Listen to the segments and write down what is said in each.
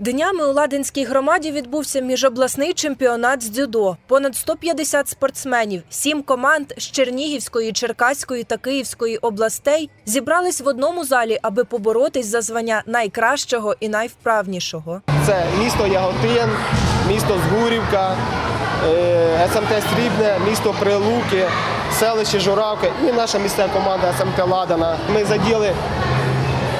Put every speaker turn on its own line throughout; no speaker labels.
Днями у Ладинській громаді відбувся міжобласний чемпіонат з дзюдо. Понад 150 спортсменів, сім команд з Чернігівської, Черкаської та Київської областей зібрались в одному залі, аби поборотись за звання найкращого і найвправнішого.
Це місто Яготин, місто Згурівка, е, СМТ Срібне, місто Прилуки, селище Журавка і наша місцева команда СМТ Ладана. Ми заділи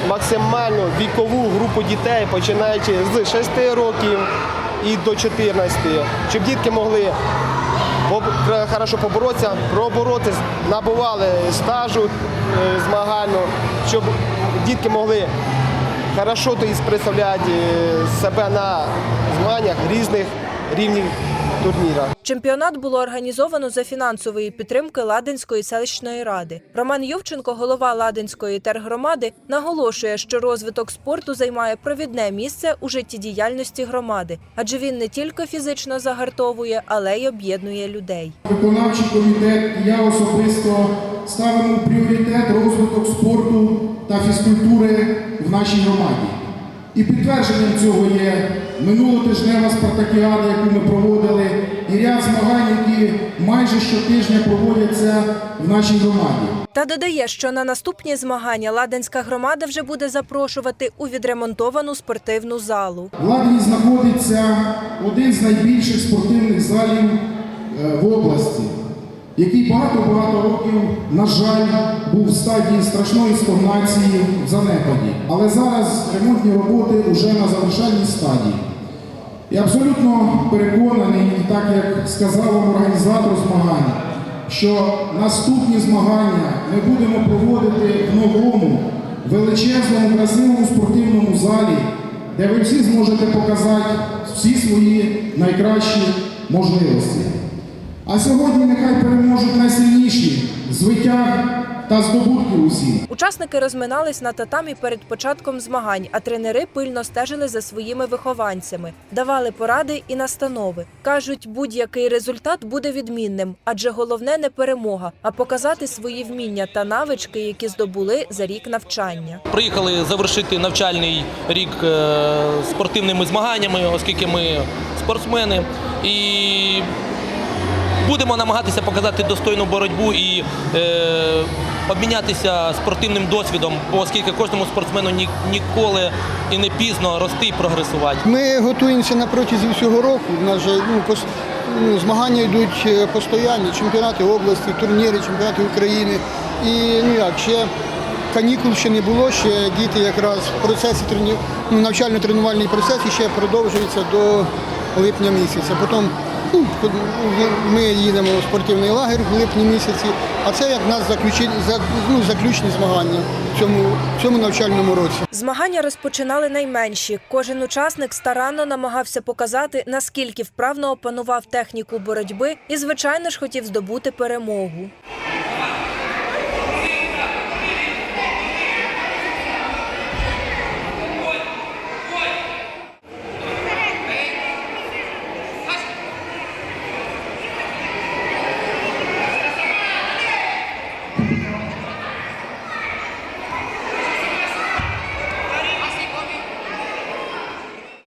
максимальну вікову групу дітей, починаючи з 6 років і до 14, щоб дітки могли хорошо поборотися, проборотися, набували стажу е, змагальну, щоб дітки могли хорошо представляти е, себе на змаганнях різних рівнів турнірах.
Чемпіонат було організовано за фінансової підтримки Ладинської селищної ради. Роман Ювченко, голова Ладинської тергромади, наголошує, що розвиток спорту займає провідне місце у життєдіяльності громади, адже він не тільки фізично загартовує, але й об'єднує людей.
Виконавчий комітет і я особисто ставимо пріоритет розвиток спорту та фізкультури в нашій громаді. І підтвердженням цього є минулотижнева спартакіада, яку ми проводили, і ряд змагань, які майже щотижня проводяться в нашій громаді.
Та додає, що на наступні змагання Ладинська громада вже буде запрошувати у відремонтовану спортивну залу.
В Ладені знаходиться один з найбільших спортивних залів е, в області, який багато-багато років, на жаль, був в стадії страшної стагнації в занепаді. Але зараз ремонтні роботи вже на завершальній стадії. Я абсолютно переконаний, і так як сказав вам організатор змагань, що наступні змагання ми будемо проводити в новому, величезному, красивому спортивному залі, де ви всі зможете показати всі свої найкращі можливості. А сьогодні нехай переможуть найсильніші звитяг та здобутки усі.
Учасники розминались на татамі перед початком змагань, а тренери пильно стежили за своїми вихованцями, давали поради і настанови. кажуть, будь-який результат буде відмінним, адже головне не перемога, а показати свої вміння та навички, які здобули за рік навчання.
Приїхали завершити навчальний рік е, спортивними змаганнями, оскільки ми спортсмени. І будемо намагатися показати достойну боротьбу і е, обмінятися спортивним досвідом, оскільки кожному спортсмену ні, ніколи і не пізно рости і прогресувати.
Ми готуємося на протязі всього року. У нас же ну, пос- ну, змагання йдуть е, постійні, чемпіонати області, турніри, чемпіонати України. І ну як ще канікул ще не було, ще діти якраз в процесі трені... ну, навчально-тренувальний процес ще продовжується до липня місяця. Потім ну, ми їдемо у спортивний лагерь в липні місяці, а це як нас заключні, ну, заключні змагання в цьому, в цьому навчальному році.
Змагання розпочинали найменші. Кожен учасник старанно намагався показати, наскільки вправно опанував техніку боротьби і, звичайно ж, хотів здобути перемогу.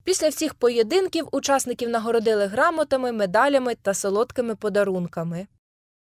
Після всіх поєдинків учасників нагородили грамотами, медалями та солодкими подарунками.